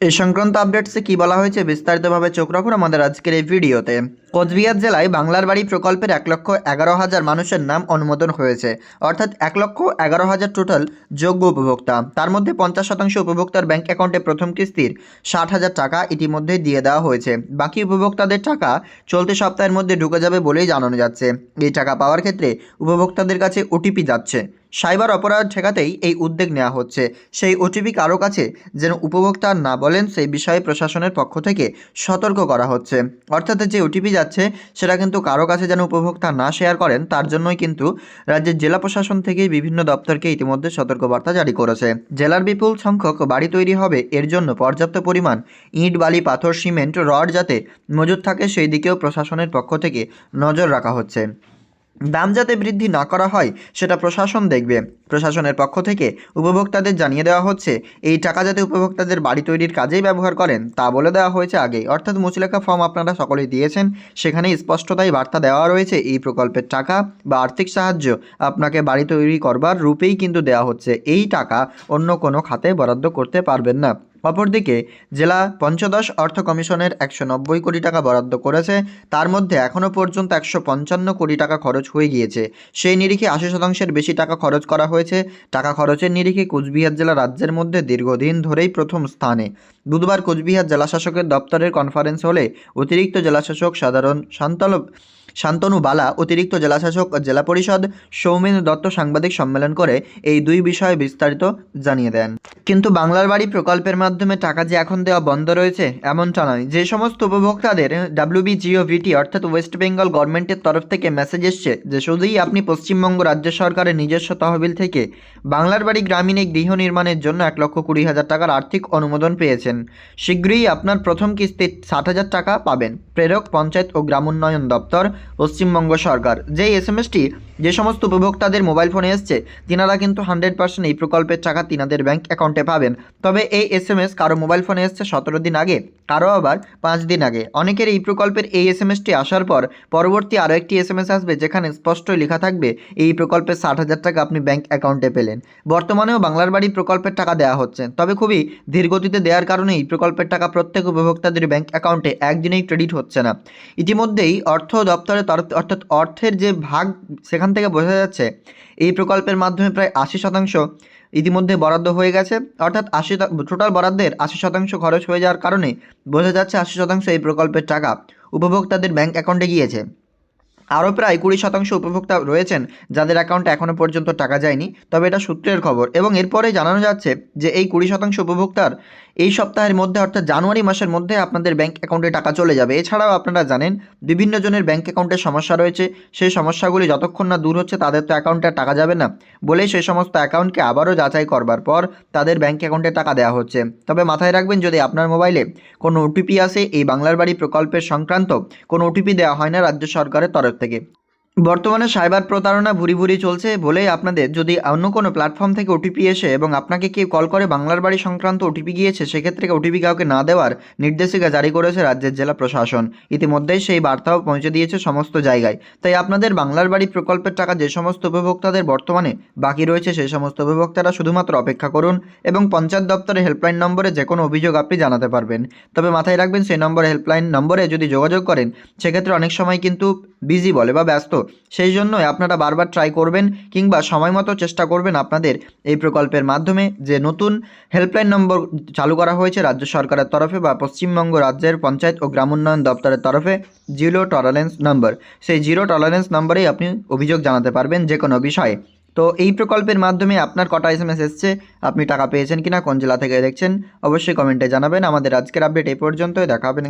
এই সংক্রান্ত আপডেটসে কি বলা হয়েছে বিস্তারিতভাবে চোখ রাখুন আমাদের আজকের এই ভিডিওতে। কোচবিহার জেলায় বাংলার বাড়ি প্রকল্পের এক লক্ষ এগারো হাজার মানুষের নাম অনুমোদন হয়েছে। অর্থাৎ এক লক্ষ এগারো হাজার টোটাল যোগ্য উপভোক্তা। তার মধ্যে পঞ্চাশ শতাংশ উপভোক্তার ব্যাংক অ্যাকাউন্টে প্রথম কিস্তির ষাট হাজার টাকা ইতিমধ্যে দিয়ে দেওয়া হয়েছে। বাকি উপভোক্তাদের টাকা চলতি সপ্তাহের মধ্যে ঢুকে যাবে বলেই জানানো যাচ্ছে। এই টাকা পাওয়ার ক্ষেত্রে উপভোক্তাদের কাছে ওটিপি যাচ্ছে। সাইবার অপরাধ ঠেকাতেই এই উদ্যোগ নেওয়া হচ্ছে। সেই ওটিপি কারও কাছে যেন উপভোক্তা না বলেন, সেই বিষয়ে প্রশাসনের পক্ষ থেকে সতর্ক করা হচ্ছে। অর্থাৎ যে ওটিপি যাচ্ছে, সেটা কিন্তু কারও কাছে যেন উপভোক্তা না শেয়ার করেন, তার জন্যই কিন্তু রাজ্যের জেলা প্রশাসন থেকে বিভিন্ন দপ্তরকে ইতিমধ্যে সতর্কবার্তা জারি করেছে। জেলার বিপুল সংখ্যক বাড়ি তৈরি হবে, এর জন্য পর্যাপ্ত পরিমাণ ইট, বালি, পাথর, সিমেন্ট, রড যাতে মজুত থাকে, সেই দিকেও প্রশাসনের পক্ষ থেকে নজর রাখা হচ্ছে। দাম যাতে বৃদ্ধি না করা হয়, সেটা প্রশাসন দেখবে। প্রশাসনের পক্ষ থেকে উপভোক্তাদের জানিয়ে দেওয়া হচ্ছে, এই টাকা যাতে উপভোক্তাদের বাড়ি তৈরির কাজেই ব্যবহার করেন, তা বলে দেওয়া হয়েছে আগেই অর্থাৎ মুচলেখা ফর্ম আপনারা সকলেই দিয়েছেন সেখানে স্পষ্টতাই বার্তা দেওয়া রয়েছে, এই প্রকল্পের টাকা বা আর্থিক সাহায্য আপনাকে বাড়ি তৈরি করবার রূপেই কিন্তু দেওয়া হচ্ছে। এই টাকা অন্য কোনো খাতে বরাদ্দ করতে পারবেন না। অপরদিকে, জেলা পঞ্চদশ অর্থ কমিশনের একশো নব্বই কোটি টাকা বরাদ্দ করেছে। তার মধ্যে এখনও পর্যন্ত একশো পঞ্চান্ন কোটি টাকা খরচ হয়ে গিয়েছে। সেই নিরিখে আশি শতাংশের বেশি টাকা খরচ করা হয়েছে। টাকা খরচের নিরিখে কোচবিহার জেলা রাজ্যের মধ্যে দীর্ঘদিন ধরেই প্রথম স্থানে। বুধবার কোচবিহার জেলাশাসকের দপ্তরের কনফারেন্স হলে অতিরিক্ত জেলাশাসক সাধারণ শান্তনু শান্তনু বালা, অতিরিক্ত জেলাশাসক, জেলা পরিষদ সৌমেন দত্ত সাংবাদিক সম্মেলন করে এই দুই বিষয়ে বিস্তারিত জানিয়ে দেন। কিন্তু বাংলার বাড়ি প্রকল্পের মাধ্যমে টাকা যে এখন দেওয়া বন্ধ রয়েছে, এমনটা নয়। যে সমস্ত উপভোক্তাদের ডাব্লিউবি জিওভিটি অর্থাৎ ওয়েস্ট বেঙ্গল গভর্নমেন্টের তরফ থেকে মেসেজ এসছে যে শুধুই আপনি পশ্চিমবঙ্গ রাজ্য সরকারের নিজস্ব তহবিল থেকে বাংলার বাড়ি গ্রামীণ এই গৃহ নির্মাণের জন্য এক লক্ষ কুড়ি হাজার টাকার আর্থিক অনুমোদন পেয়েছেন। শীঘ্রই আপনার প্রথম কিস্তির ষাট হাজার টাকা পাবেন। প্রেরক, পঞ্চায়েত ও গ্রামোন্নয়ন দপ্তর পশ্চিমবঙ্গ সরকার। যেই এস এম এসটি যে সমস্ত উপভোক্তাদের মোবাইল ফোনে এসছে, তিনারা কিন্তু হান্ড্রেড পার্সেন্ট এই প্রকল্পের টাকা তিনাদের ব্যাংক অ্যাকাউন্টে পাবেন। তবে এই এস এম এস কারও মোবাইল ফোনে এসছে সতেরো দিন আগে, কারও আবার পাঁচ দিন আগে। অনেকের এই প্রকল্পের এই এস এম এসটি আসার পর পরবর্তী আরও একটি এস এম এস আসবে, যেখানে স্পষ্টই লেখা থাকবে, এই প্রকল্পের ষাট হাজার টাকা আপনি ব্যাংক অ্যাকাউন্টে পেলেন। বর্তমানেও বাংলার বাড়ি প্রকল্পের টাকা দেওয়া হচ্ছে। তবে খুবই ধীরগতিতে দেওয়ার কারণে এই প্রকল্পের টাকা প্রত্যেক উপভোক্তাদের ব্যাংক অ্যাকাউন্টে একদিনেই ক্রেডিট হচ্ছে না। ইতিমধ্যেই অর্থ দপ্তরের তরফ অর্থাৎ অর্থের যে ভাগ, সেখান থেকে বোঝা যাচ্ছে এই প্রকল্পের মাধ্যমে প্রায় আশি শতাংশ ইতিমধ্যে বরাদ্দ হয়ে গেছে। অর্থাৎ আশি টোটাল বরাদ্দের আশি শতাংশ খরচ হয়ে যাওয়ার কারণে বোঝা যাচ্ছে আশি শতাংশ এই প্রকল্পের টাকা উপভোক্তাদের ব্যাংক অ্যাকাউন্টে গিয়েছে। আরও প্রায় কুড়ি শতাংশ উপভোক্তা রয়েছেন যাদের অ্যাকাউন্টে এখনও পর্যন্ত টাকা যায়নি। তবে এটা সূত্রের খবর এবং এরপরে জানানো যাচ্ছে যে এই কুড়ি শতাংশ উপভোক্তার এই সপ্তাহের মধ্যে, অর্থাৎ জানুয়ারি মাসের মধ্যে আপনাদের ব্যাঙ্ক অ্যাকাউন্টে টাকা চলে যাবে। এছাড়াও আপনারা জানেন, বিভিন্ন জনের ব্যাংক অ্যাকাউন্টে সমস্যা রয়েছে। সেই সমস্যাগুলি যতক্ষণ না দূর হচ্ছে, তাদের তো অ্যাকাউন্টে টাকা যাবে না। বলেই সেই সমস্ত অ্যাকাউন্টকে আবারও যাচাই করবার পর তাদের ব্যাঙ্ক অ্যাকাউন্টে টাকা দেওয়া হচ্ছে। তবে মাথায় রাখবেন, যদি আপনার মোবাইলে কোনো ওটিপি আসে, এই বাংলার বাড়ি প্রকল্পের সংক্রান্ত কোনো ওটিপি দেওয়া হয় না রাজ্য সরকারের তরফ থেকে। বর্তমানে সাইবার প্রতারণা ভুরি ভুরি চলছে বলেই আপনাদের যদি অন্য কোনো প্ল্যাটফর্ম থেকে ওটিপি এসে এবং আপনাকে কেউ কল করে বাংলার বাড়ি সংক্রান্ত ওটিপি গিয়েছে, সেক্ষেত্রে ওটিপি কাউকে না দেওয়ার নির্দেশিকা জারি করেছে রাজ্যের জেলা প্রশাসন। ইতিমধ্যেই সেই বার্তাও পৌঁছে দিয়েছে সমস্ত জায়গায়। তাই আপনাদের বাংলার বাড়ি প্রকল্পের টাকা যে সমস্ত উপভোক্তাদের বর্তমানে বাকি রয়েছে, সেই সমস্ত উপভোক্তারা শুধুমাত্র অপেক্ষা করুন এবং পঞ্চায়েত দপ্তরের হেল্পলাইন নম্বরে যে কোনো অভিযোগ আপনি জানাতে পারবেন। তবে মাথায় রাখবেন, সেই নম্বরে হেল্পলাইন নম্বরে যদি যোগাযোগ করেন, সেক্ষেত্রে অনেক সময় কিন্তু বিজি বলে বা ব্যস্ত। সেই জন্যই আপনারা বারবার ট্রাই করবেন কিংবা সময় মতো চেষ্টা করবেন আপনাদের এই প্রকল্পের মাধ্যমে যে নতুন হেল্পলাইন নম্বর চালু করা হয়েছে রাজ্য সরকারের তরফে বা পশ্চিমবঙ্গ রাজ্যের পঞ্চায়েত ও গ্রামোন্নয়ন দপ্তরের তরফে জিরো টলারেন্স নম্বর সেই জিরো টলারেন্স নম্বরেই আপনি অভিযোগ জানাতে পারবেন যে কোনো বিষয়ে। তো এই প্রকল্পের মাধ্যমে আপনার কটা এস এম এস এসছে, আপনি টাকা পেয়েছেন কিনা, কোন জেলা থেকে দেখছেন, অবশ্যই কমেন্টে জানাবেন। আমাদের আজকের আপডেট এই পর্যন্তই। দেখা হবে